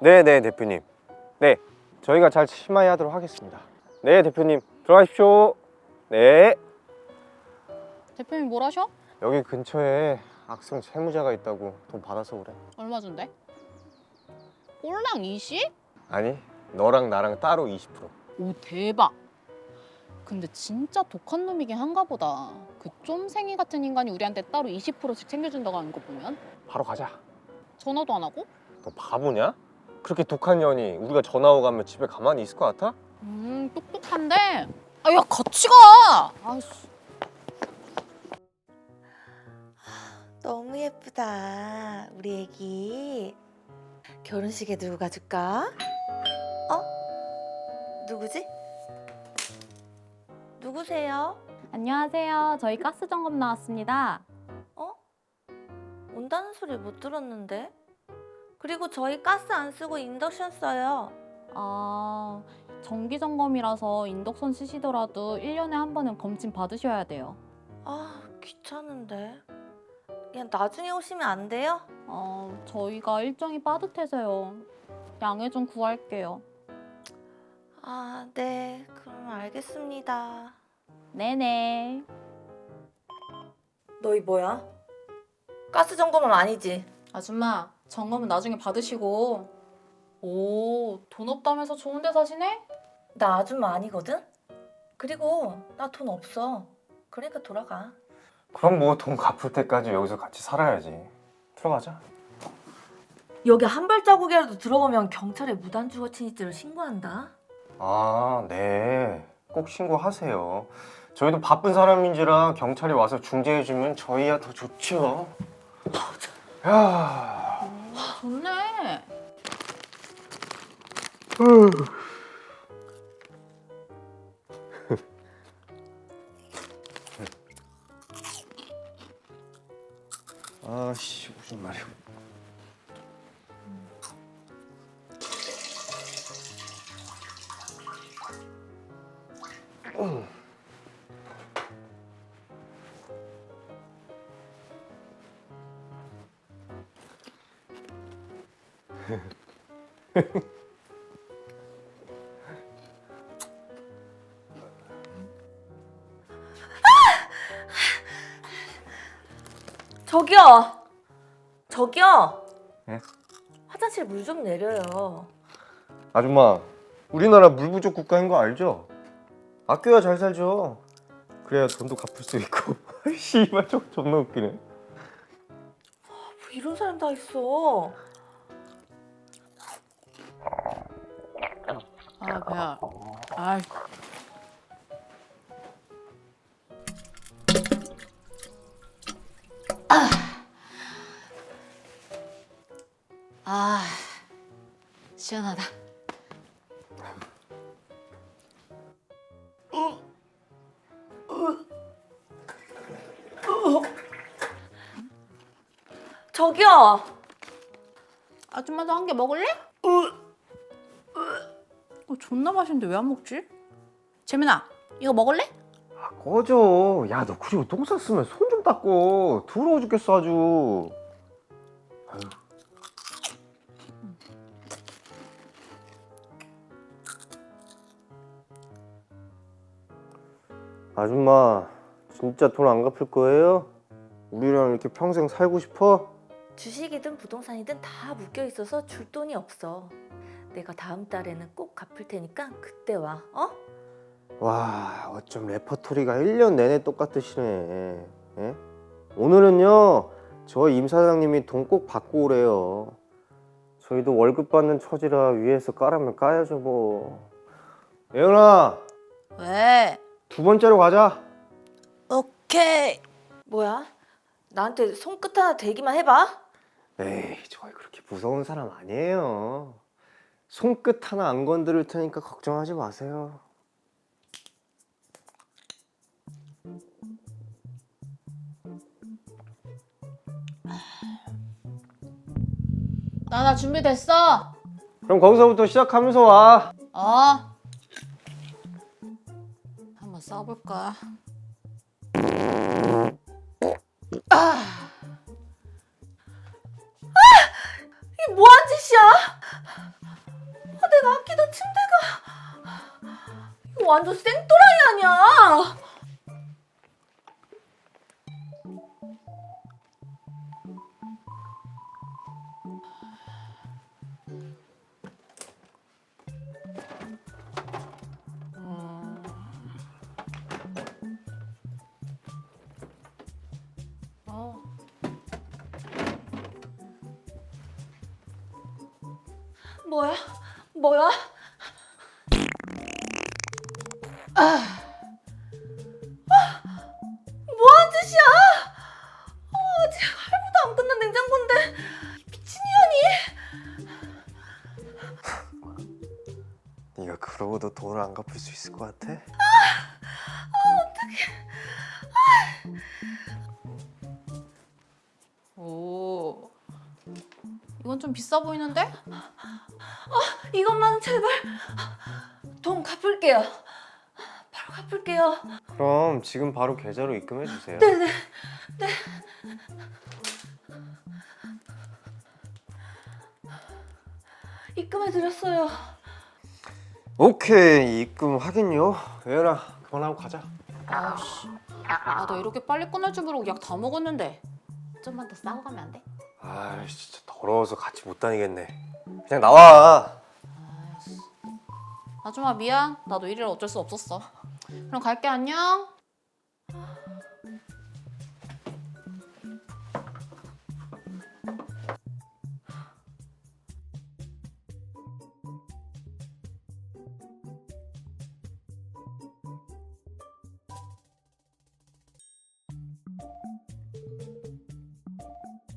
네, 네, 대표님. 네, 저희가 잘 심하하도록 하겠습니다. 네, 대표님. 들어가십시오. 네. 대표님 뭘 하셔? 여기 근처에 악성 채무자가 있다고 돈 받아서 그래. 얼마 준대? 꼴랑 20? 아니, 너랑 나랑 따로 20%. 오 대박. 근데 진짜 독한 놈이긴 한가 보다. 그 쫌생이 같은 인간이 우리한테 따로 20%씩 챙겨준다고 하는 거 보면 바로 가자. 전화도 안 하고? 너 바보냐? 그렇게 독한 년이 우리가 전화 오고 가면 집에 가만히 있을 것 같아? 음 똑똑한데. 아 야 같이 가. 아이씨. 너무 예쁘다. 우리 애기. 결혼식에 누구 가줄까? 어? 누구지? 누구세요? 안녕하세요. 저희 가스 점검 나왔습니다. 어? 온다는 소리 못 들었는데? 그리고 저희 가스 안 쓰고 인덕션 써요. 아, 정기 점검이라서 인덕션 쓰시더라도 1년에 한 번은 검진 받으셔야 돼요. 아, 귀찮은데. 그냥 나중에 오시면 안 돼요? 어, 저희가 일정이 빠듯해서요. 양해 좀 구할게요. 아, 네. 그럼 알겠습니다. 네네. 너희 뭐야? 가스 점검은 아니지? 아줌마 점검은 나중에 받으시고. 오 돈 없다면서 좋은 데 사시네? 나 아줌마 아니거든? 그리고 나 돈 없어. 그러니까 돌아가. 그럼 뭐 돈 갚을 때까지 여기서 같이 살아야지. 들어가자. 여기 한 발자국이라도 들어보면 경찰에 무단주거 침입죄로 신고한다. 아, 네. 꼭 신고하세요. 저희도 바쁜 사람인지라 경찰이 와서 중재해주면 저희야 더 좋죠. 야, 좋네. 아씨 무슨 말이야. 저기요! 저기요! 예? 화장실 물 좀 내려요. 아줌마, 우리나라 물 부족 국가인 거 알죠? 아껴야 잘 살죠. 그래야 돈도 갚을 수 있고. 씨발 저 존나 웃기네. 뭐 이런 사람 다 있어. 아 배야. 아 아, 시원하다. 저기요! 아줌마도 한 개 먹을래? 어, 존나 맛있는데 왜 안 먹지? 재민아, 이거 먹을래? 아, 꺼져. 야, 너 그리고 똥 쌌으면 손 좀 닦고. 더러워 죽겠어 아주. 아유. 아줌마, 진짜 돈 안 갚을 거예요? 우리랑 이렇게 평생 살고 싶어? 주식이든 부동산이든 다 묶여 있어서 줄 돈이 없어. 내가 다음 달에는 꼭 갚을 테니까 그때 와. 어? 와, 어쩜 레퍼토리가 1년 내내 똑같으시네. 예? 오늘은요, 저 임 사장님이 돈 꼭 받고 오래요. 저희도 월급 받는 처지라 위에서 까라면 까야죠, 뭐. 예은아, 왜? 두 번째로 가자. 오케이. 뭐야? 나한테 손끝 하나 대기만 해봐. 에이, 저희 그렇게 무서운 사람 아니에요. 손끝 하나 안 건드릴 테니까 걱정하지 마세요. 나나 준비됐어. 그럼 거기서부터 시작하면서 와. 어. 한번 써볼까? 이게 뭐한 짓이야? 아끼던 침대가 이거 완전 생또라이 아니야? 어. 뭐야? 뭐야? 아, 뭐한 짓이야? 아, 아직 할부도 안 끝난 냉장고인데 미친 년이? 네가 그러고도 돈을 안 갚을 수 있을 것 같아? 오. 이건 좀 비싸 보이는데? 이것만 제발 돈 갚을게요. 바로 갚을게요. 그럼 지금 바로 계좌로 입금해 주세요. 네네. 입금해 드렸어요. 오케이 입금 확인요. 예은아 그만하고 가자. 아씨. 아, 너 이렇게 빨리 끝날 줄 모르고 약 다 먹었는데. 좀만 더 싸고 가면 안 돼? 아 진짜 더러워서 같이 못 다니겠네. 그냥 나와. 아이씨. 아줌마 미안. 나도 일이라 어쩔 수 없었어. 그럼 갈게 안녕.